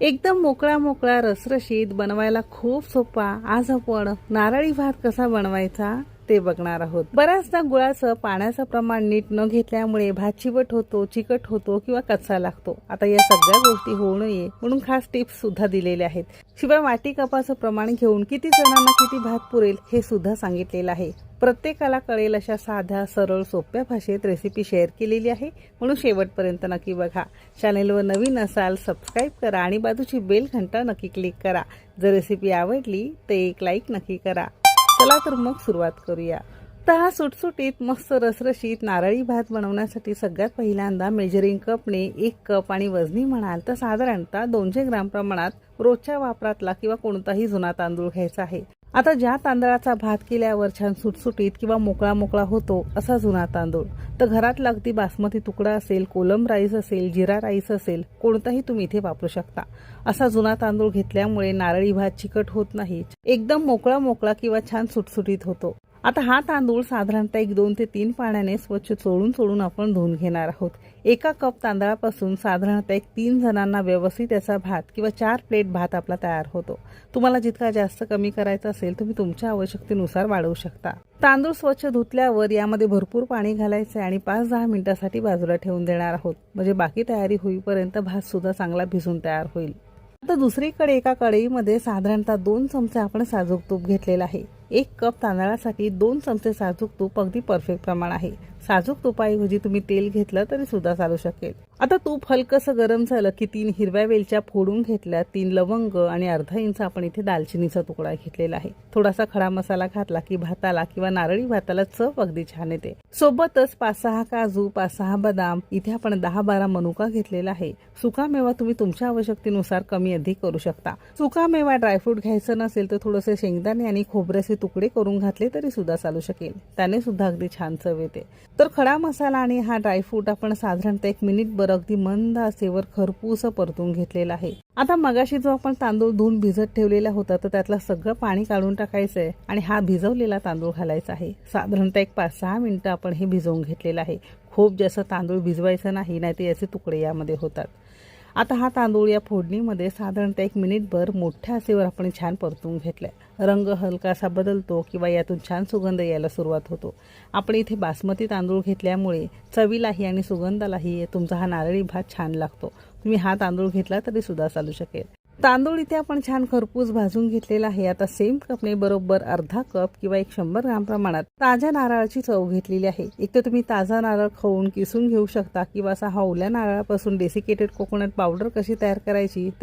एकदम मोकळा मोकळा रसरशीत बनवायला खूप सोपा. आज आपण नारळी भात कसा बनवायचा? ते बघणार आहोत. बऱ्याचदा गुळाचं पाण्याचं प्रमाण नीट न घेतल्यामुळे भात चिवट होतो चिकट होतो किंवा कच्चा लागतो. आता या सगळ्या गोष्टी होऊ नये म्हणून खास टिप्स सुद्धा दिलेल्या आहेत. शिवाय वाटी कपाचं प्रमाण घेऊन किती जणांना किती भात पुरेल हे सुद्धा सांगितलेलं आहे. प्रत्येकाला कळेल अशा साध्या सरळ सोप्या भाषेत रेसिपी शेअर केलेली आहे. म्हणून शेवटपर्यंत नक्की बघा. चॅनेलवर नवीन असाल सबस्क्राईब करा आणि बाजूची बेल घंटा नक्की क्लिक करा. जर रेसिपी आवडली तर एक लाईक नक्की करा. चला तर मग सुरुवात करूया. तर हा सुटसुटीत मस्त रसरशीत नारळी भात बनवण्यासाठी सगळ्यात पहिल्यांदा मेजरिंग कपने एक कप आणि वजनी म्हणाल तर साधारणतः दोनशे ग्राम प्रमाणात रोजच्या वापरातला किंवा कोणताही जुना तांदूळ घ्यायचा आहे. आता ज्या तांदळाचा भात केल्यावर छान सुटसुटीत किंवा मोकळा मोकळा होतो असा जुना तांदूळ. तर घरात अगदी बासमती तुकडा असेल कोलम राईस असेल जिरा राईस असेल कोणताही तुम्ही इथे वापरू शकता. असा जुना तांदूळ घेतल्यामुळे नारळी भात चिकट होत नाही. एकदम मोकळा मोकळा किंवा छान सुटसुटीत होतो. आता हा तांदूळ साधारणतः एक दोन ते तीन पाण्याने स्वच्छ चोळून चोळून आपण धुवून घेणार आहोत. एका कप तांदळापासून साधारणतः एक तीन जणांना व्यवस्थित याचा भात किंवा चार प्लेट भात आपला तयार होतो. तुम्हाला जितका जास्त कमी करायचा असेल तुम्ही तुमच्या आवश्यकतेनुसार वाढवू शकता. तांदूळ स्वच्छ धुतल्यावर यामध्ये भरपूर पाणी घालायचे आणि पाच दहा मिनिटासाठी बाजूला ठेवून देणार आहोत. म्हणजे बाकी तयारी होईपर्यंत भात सुद्धा चांगला भिजून तयार होईल. आता दुसरीकडे एका कढईमध्ये साधारणतः दोन चमचे आपण साजूक तूप घेतलेला आहे. एक कप तांदळासाठी दोन चमचे साजूक तूप अगदी परफेक्ट प्रमाण आहे. साजूक तुपाऐवजी तुम्ही तेल घेतलं तरी सुद्धा चालू शकेल. आता तूप हलकंसं गरम झालं की तीन हिरव्या वेलच्या फोडून घेतल्या तीन लवंग आणि अर्धा इंच आपण इथे दालचिनीचा तुकडा घेतलेला आहे. थोडासा खडा मसाला घातला की भाताला किंवा नारळी भाताला चव अगदी छान येते. सोबतच पाच सहा काजू पाच सहा बदाम इथे आपण दहा बारा मनुका घेतलेला आहे. सुका मेवा तुम्ही तुमच्या आवश्यकतेनुसार कमी अधिक करू शकता. सुका मेवा ड्रायफ्रूट घ्यायचं नसेल तर थोडेसे शेंगदाणे आणि खोबऱ्याचे तुकडे करून घातले तरी सुद्धा चालू शकेल. त्याने सुद्धा अगदी छान चव येते. तर खडा मसाला आणि हा ड्रायफ्रूट आपण साधारणतः एक मिनिट भर अगदी मंद असेवर खरपूस परतून घेतलेला आहे. आता मगाशी जो आपण तांदूळ धुवून भिजत ठेवलेला होता तर त्यातलं सगळं पाणी काढून टाकायचं आहे आणि हा भिजवलेला तांदूळ घालायचा आहे. साधारणतः एक पाच सहा मिनिटं आपण हे भिजवून घेतलेलं आहे. खूप जास्त तांदूळ भिजवायचं नाही नाही तर याचे तुकडे यामध्ये होतात. आता हा तांदूळ या फोडणीमध्ये साधारणतः एक मिनिटभर मोठ्या आसेवर आपण छान परतून घेतलाय. रंग हलकासा बदलतो किंवा यातून छान सुगंध यायला सुरुवात होतो. आपण इथे बासमती तांदूळ घेतल्यामुळे चवीलाही आणि सुगंधालाही तुमचा हा नारळी भात छान लागतो. तुम्ही हा तांदूळ घेतला तरी सुद्धा चालू शकेल. तांदूळ इथे आपण छान खरपूस भाजून घेतलेला आहे. आता सेम कपने बरोबर अर्धा कप किंवा एक शंभर ग्राम प्रमाणात ताज्या नारळाची चव घेतलेली आहे. एक तर तुम्ही ताजा नारळ खाऊन किसून घेऊ शकता किंवा असा हा ओल्या नारळापासून डेसिकेटेड कोकोनट पावडर कशी तयार करायची